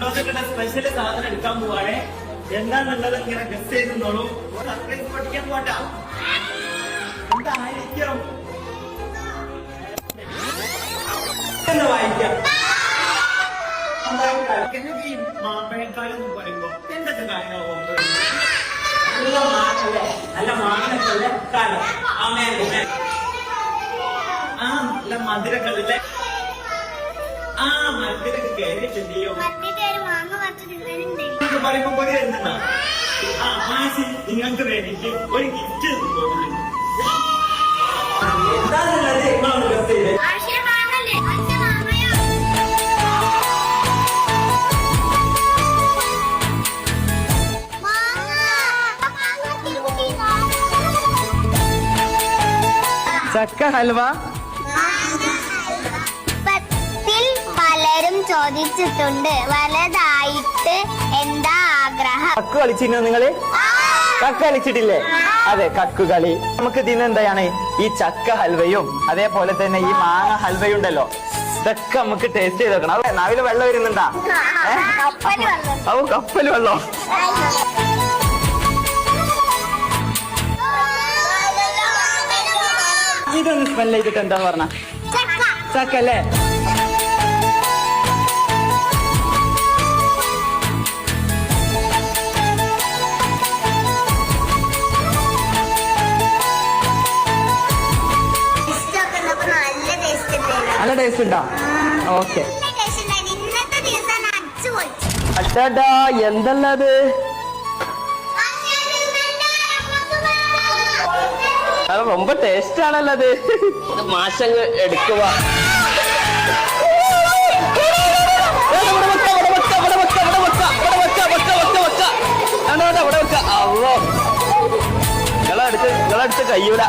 കൊണ്ടുവന്നിട്ടുള്ള സ്പെഷ്യൽ സാധനം എടുക്കാൻ പോവാണേ. എന്താന്നുള്ളത് ഇങ്ങനെ ഗസ് ചെയ്തോളൂ സർപ്രൈസ് പഠിക്കാൻ പോട്ടാ എന്തായിരിക്കും? വായിക്കാം? എന്തൊക്കെ കാര്യങ്ങളോ നല്ല മാങ്ങല്ലേ നല്ല മാങ്ങൊക്കെ ഉള്ള കാലം അമ്മേ ആ നല്ല മധുരക്കല്ലേ ആ മധുരക്ക് കയറിയിട്ടുണ്ടല്ലോ. പറയുമ്പോ പോലെ എന്തെന്നാ ആ മാസി നിങ്ങൾക്ക് വേണ്ടിട്ട് ഒരു ഗിഫ്റ്റ് തോന്നുന്നു എന്താന്നുള്ളത് നിങ്ങളൊന്ന് ഗസ് ചെയ്തേ? ആശയ മാങ്ങല്ലേ? അച്ഛ മാങ്ങയോ? മാങ്ങ! മാങ്ങ തിന്നിട്ടില്ല ചക്ക ഹൽവ? ചോദിച്ചിട്ടുണ്ട്. വലതായിട്ട് എന്താ ആഗ്രഹം? കക്ക് കളിച്ചിരുന്നു നിങ്ങൾ? കക്ക് കളിച്ചിട്ടില്ലേ? അതെ കക്ക് കളി. നമുക്ക് ഇതിന് എന്താണ്? ഈ ചക്ക ഹൽവയും അതേപോലെ തന്നെ ഈ മാങ്ങ ഹൽവയും ഉണ്ടല്ലോ ഇതൊക്കെ നമുക്ക് ടേസ്റ്റ് ചെയ്ത് നോക്കണം അതെ നാവിൽ വെള്ളം വരുന്നുണ്ടാ? ഏ? കപ്പൽ വെള്ളം. ഇതൊന്ന് സ്മെൽ ചെയ്തിട്ട് എന്താ പറഞ്ഞ? ചക്ക. അല്ലേ നല്ല ടേസ്റ്റ് ഉണ്ടോ ഓക്കെ നല്ല ടേസ്റ്റ് ഉണ്ടായിരുന്നു ഇന്നത്തെ ദിവസം അടിച്ചു പൊളിച്ചു അച്ചാട്ടാ എന്തല്ലത് അത് ரொம்ப ടേസ്റ്റ് ആണല്ലോ അത് മാഷങ്ങ് എടുക്കുക നിങ്ങളടുത്ത് നിങ്ങളടുത്ത് കഴിയൂല